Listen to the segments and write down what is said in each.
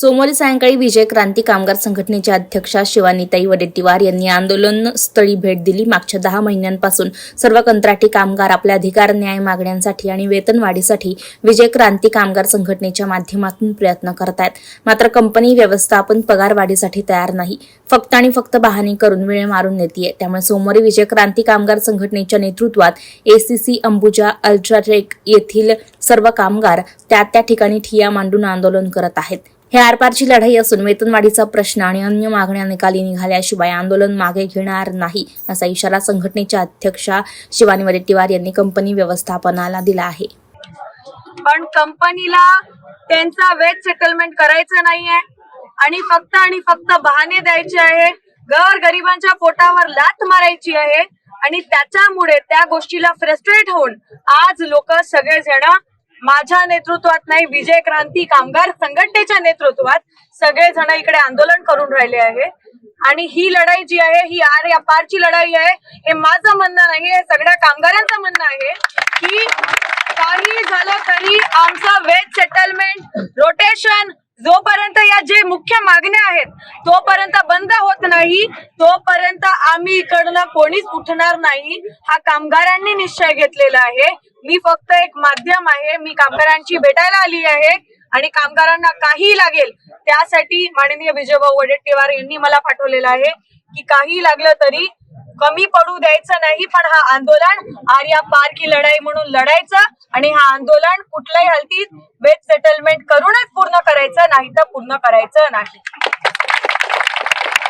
सोमवारी सायंकाळी विजय क्रांती कामगार संघटनेच्या अध्यक्षा शिवानीताई वडेट्टीवार यांनी आंदोलन स्थळी भेट दिली. मागच्या दहा महिन्यांपासून सर्व कंत्राटी कामगार आपल्या अधिकार न्याय मागण्यांसाठी आणि वेतनवाढीसाठी विजय क्रांती कामगार संघटनेच्या माध्यमातून प्रयत्न करत आहेत मात्र कंपनी व्यवस्थापन पगारवाढीसाठी तयार नाही. फक्त आणि फक्त बहाणी करून वेळ मारून नेतीये. त्यामुळे सोमवारी विजय क्रांती कामगार संघटनेच्या नेतृत्वात एसीसी अंबुजा अल्ट्राटेक येथील सर्व कामगार त्या त्या ठिकाणी ठिया मांडून आंदोलन करत आहेत. हे आरपारची लढाई असून वेतनवाढीचा प्रश्न आणि अन्य मागण्या निकाली निघाल्याशिवाय आंदोलन मागे घेणार नाही असा इशारा संघटनेच्या अध्यक्षा शिवानी वडेट्टीवार यांनी कंपनी व्यवस्थापनाला दिला आहे. पण कंपनीला त्यांचा वेज सेटलमेंट करायचं नाहीये आणि फक्त आणि फक्त बहाणे द्यायचे आहे घर गरिबांच्या पोटावर लात मारायची आहे आणि त्याच्यामुळे त्या गोष्टीला फ्रस्ट्रेट होऊन आज लोक सगळेजण माझ्या नेतृत्वात नाही विजय क्रांती कामगार संघटनेच्या नेतृत्वात सगळेजण इकडे आंदोलन करून राहिले आहे. आणि ही लढाई जी आहे ही आर या पारची लढाई आहे हे माझं म्हणणं नाही हे सगळ्या कामगारांचं म्हणणं आहे की काही झालं तरी आमचं वेज सेटलमेंट रोटेशन जोपर्यंत या जे मुख्य मागण्या आहेत तोपर्यंत बंद होत नाही तोपर्यंत आम्ही इकडनं कोणीच उठणार नाही. हा कामगारांनी निश्चय घेतलेला आहे. मी फक्त एक माध्यम आहे. मी कामगारांची भेटायला आली आहे आणि कामगारांना काही लागेल त्यासाठी माननीय विजयभाऊ वडेट्टीवार यांनी मला पाठवलेलं आहे की काही लागलं तरी कमी पडू द्यायचं नाही पण हा आंदोलन आर्या पार की लढाई म्हणून लढायचं आणि हा आंदोलन कुठल्याही हलतीत वेज सेटलमेंट करूनच पूर्ण करायचं नाही तर पूर्ण करायचं नाही.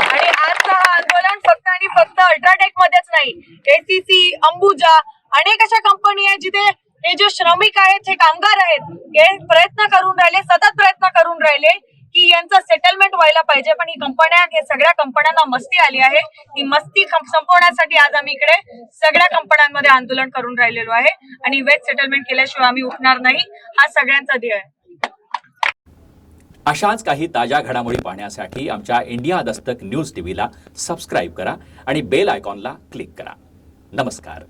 आणि आजचं हा आंदोलन फक्त आणि फक्त अल्ट्राटेक मध्येच नाही एसीसी अंबुजा अनेक अशा कंपनी आहेत जिथे हे जे श्रमिक आहेत हे कामगार आहेत हे प्रयत्न करून राहिले सतत प्रयत्न करून राहिले की यांचं सेटलमेंट व्हायला पाहिजे. पण ही कंपन्या हे सगळ्या कंपन्यांना मस्ती आली आहे. ही मस्ती संपवण्यासाठी आज आम्ही इकडे सगळ्या कंपन्यांमध्ये आंदोलन करून राहिलेलो आहे. आणि वेज सेटलमेंट केल्याशिवाय आम्ही उठणार नाही. हा सगळ्यांचा ध्येय आहे. अशाच काही ताज्या घडामोडी पाहण्यासाठी आमच्या इंडिया दस्तक न्यूज टीव्हीला सबस्क्राईब करा आणि बेल आयकॉनला क्लिक करा. नमस्कार.